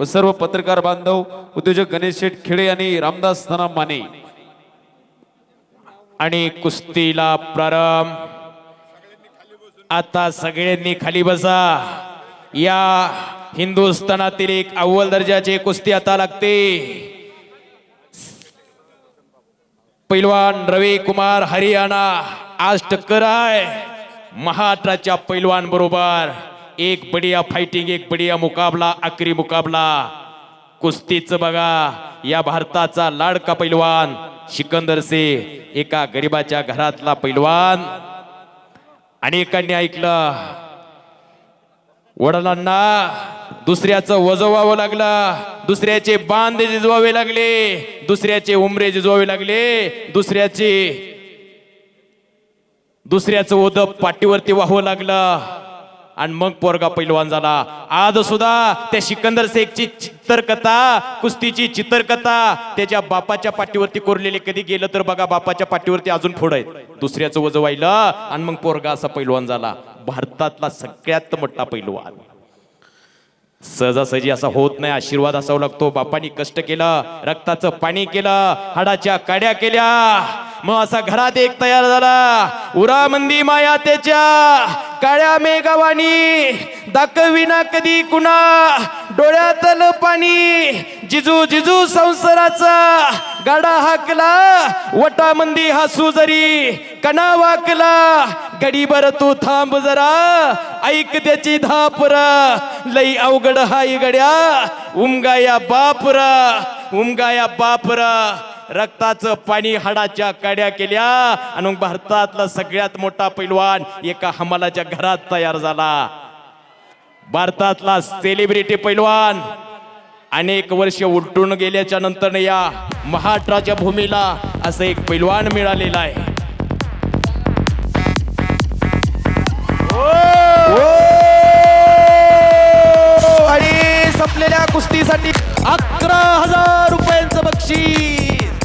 व सर्व पत्रकार बांधव उद्योजक गणेश शेठ खेडे आणि रामदास सना माने. आणि कुस्तीला प्रारंभ. आता सगळ्यांनी खाली बसा. या हिंदुस्थानातील एक अव्वल दर्जाची कुस्ती आता लागते. पैलवान रवी कुमार हरियाणा आज टक्कर महाराष्ट्राच्या पैलवान बरोबर. एक बढिया फायटिंग एक बढिया मुकाबला आखरी मुकाबला. कुस्तीच बघा या भारताचा लाडका पैलवान सिकंदर से एका गरीबाच्या घरातला पैलवान. अनेकांनी ऐकलं. वडिलांना दुसऱ्याचं वजवावं लागलं. दुसऱ्याचे बांध जिजवावे लागले. दुसऱ्याचे उमरे जिजवावे लागले. दुसऱ्याचे दुसऱ्याचं ओदप पाठीवरती वाहवं लागलं. आणि मग पोरगा पैलवान झाला. आज सुद्धा त्या सिकंदर शेखची चित्रकथा कुस्तीची चित्रकथा त्याच्या बापाच्या पाठीवरती कोरलेली कधी गेलं तर बघा बापाच्या पाठीवरती अजून फोड आहेत. दुसऱ्याचं वजं वाहिलं आणि मग पोरगा असा पैलवान झाला. भारतातला सगळ्यात मोठा पैलवान. सहजासहजी असा होत नाही आशीर्वाद असावा लागतो. बापानी कष्ट केलं रक्ताचं पाणी केलं हाडाच्या काड्या केल्या. मग असा घरात एक तयार झाला. उरा मंदी माया त्याच्या काळ्या मेघावानी दाखविना कधी कुणा डोळ्यातलं पाणी जिजू जिजू संसाराचा गाडा हाकला. वटामंदी हसू जरी कणा वाकला. गडीभर तू थांब जरा ऐक त्याची धापर. लई अवघड हाय गड्या उमगाया बापरा उमगाया बापरा. रक्ताचं पाणी हाडाच्या काड्या केल्या आणि भारतातला सगळ्यात मोठा पैलवान एका हमालाच्या घरात तयार झाला. भारतातला सेलिब्रिटी पैलवान अनेक वर्ष उलटून गेल्याच्यानंतर या महाराष्ट्राच्या भूमीला असं एक पैलवान मिळालेला आहे. हो! आणि संपलेल्या कुस्तीसाठी अकरा हजार रुपयांचं बक्षीस!